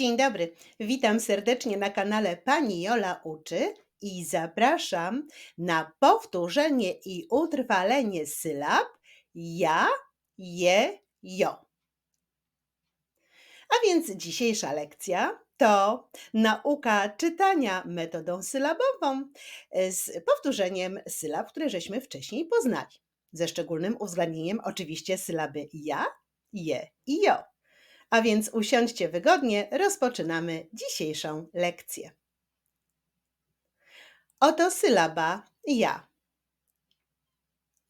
Dzień dobry, witam serdecznie na kanale Pani Jola Uczy i zapraszam na powtórzenie i utrwalenie sylab ja, je, jo. A więc dzisiejsza lekcja to nauka czytania metodą sylabową e, z powtórzeniem sylab, które żeśmy wcześniej poznali. Ze szczególnym uwzględnieniem oczywiście sylaby ja, je i jo. A więc usiądźcie wygodnie, rozpoczynamy dzisiejszą lekcję. Oto sylaba ja.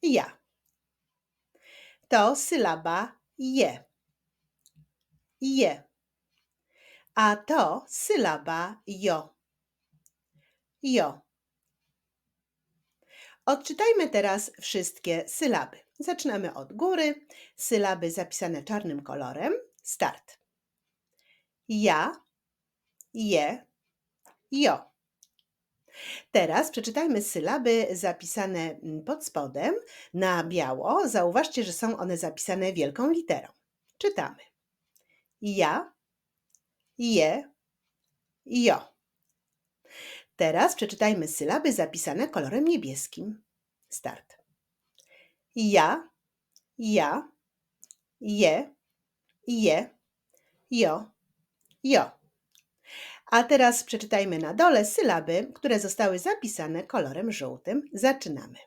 Ja. To sylaba je. Je. A to sylaba jo. Jo. Odczytajmy teraz wszystkie sylaby. Zaczynamy od góry. Sylaby zapisane czarnym kolorem. Start. Ja, je, jo. Teraz przeczytajmy sylaby zapisane mm, pod spodem na biało. Zauważcie, że są one zapisane wielką literą. Czytamy. Ja, je, jo. Teraz przeczytajmy sylaby zapisane kolorem niebieskim. Start. Ja, ja, je, je, jo, jo. A teraz przeczytajmy na dole sylaby, które zostały zapisane kolorem żółtym. Zaczynamy.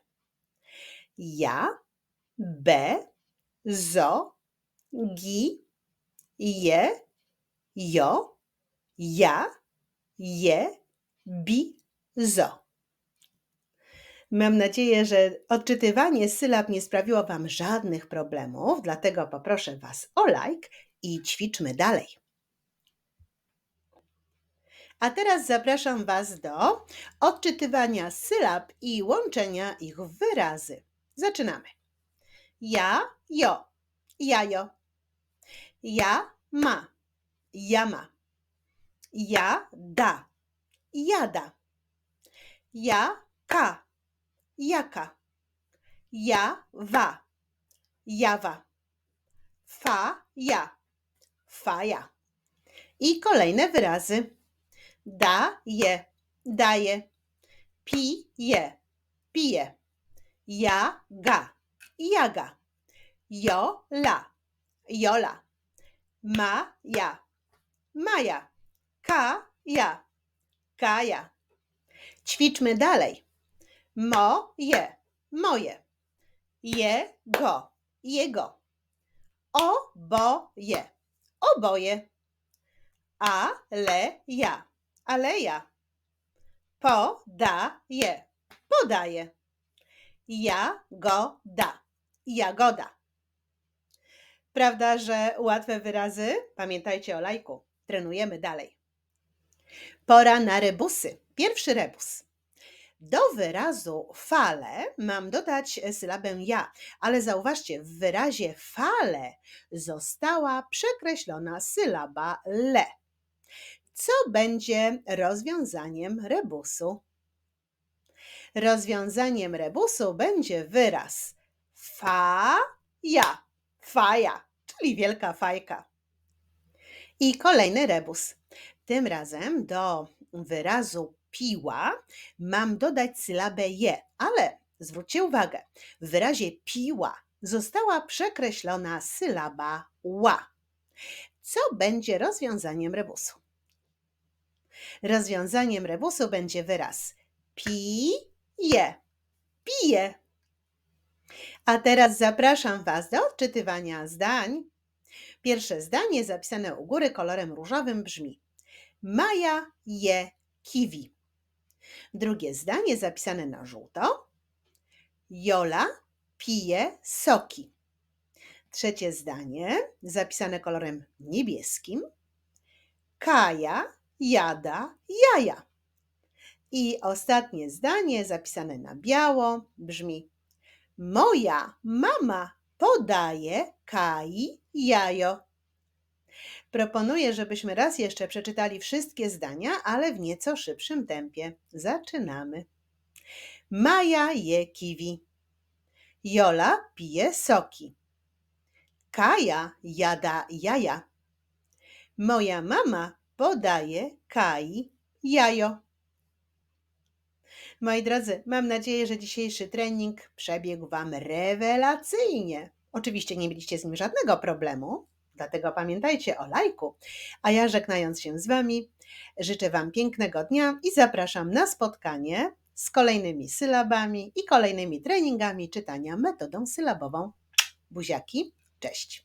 Ja, be, zo, gi, je, jo, ja, je, bi, zo. Mam nadzieję, że odczytywanie sylab nie sprawiło Wam żadnych problemów, dlatego poproszę Was o like i ćwiczmy dalej. A teraz zapraszam Was do odczytywania sylab i łączenia ich w wyrazy. Zaczynamy. Ja, jo, jajo. Ja, ma, jama. Ja, da, jada. Ja, ka, jaka, ja, wa, jawa, fa, ja, faja. I kolejne wyrazy. Da, je, daje, pi, je, pije, ga, jaga, jo, la, jola, ja, maja, ka, ja, kaja. Ćwiczmy dalej moje, moje. Jego, jego. Oboje, oboje. Aleja, aleja. Podaje, podaje. Jagoda, jagoda. Prawda, że łatwe wyrazy? Pamiętajcie o lajku. Trenujemy dalej. Pora na rebusy. Pierwszy rebus. Do wyrazu fale mam dodać sylabę ja, ale zauważcie, w wyrazie fale została przekreślona sylaba le. Co będzie rozwiązaniem rebusu? Rozwiązaniem rebusu będzie wyraz fa ja, faja, czyli wielka fajka. I kolejny rebus. Tym razem do wyrazu piła, mam dodać sylabę je, ale zwróćcie uwagę, w wyrazie piła została przekreślona sylaba ła. Co będzie rozwiązaniem rebusu? Rozwiązaniem rebusu będzie wyraz pije, pije. A teraz zapraszam Was do odczytywania zdań. Pierwsze zdanie zapisane u góry kolorem różowym brzmi: Maja je kiwi. Drugie zdanie zapisane na żółto. Jola pije soki. Trzecie zdanie zapisane kolorem niebieskim. Kaja jada jaja. I ostatnie zdanie zapisane na biało brzmi: Moja mama podaje Kai jajo. Proponuję, żebyśmy raz jeszcze przeczytali wszystkie zdania, ale w nieco szybszym tempie. Zaczynamy. Maja je kiwi. Jola pije soki. Kaja jada jaja. Moja mama podaje Kai jajo. Moi drodzy, mam nadzieję, że dzisiejszy trening przebiegł Wam rewelacyjnie. Oczywiście nie mieliście z nim żadnego problemu, dlatego pamiętajcie o lajku. A ja żegnając się z Wami, życzę Wam pięknego dnia i zapraszam na spotkanie z kolejnymi sylabami i kolejnymi treningami czytania metodą sylabową. Buziaki, cześć!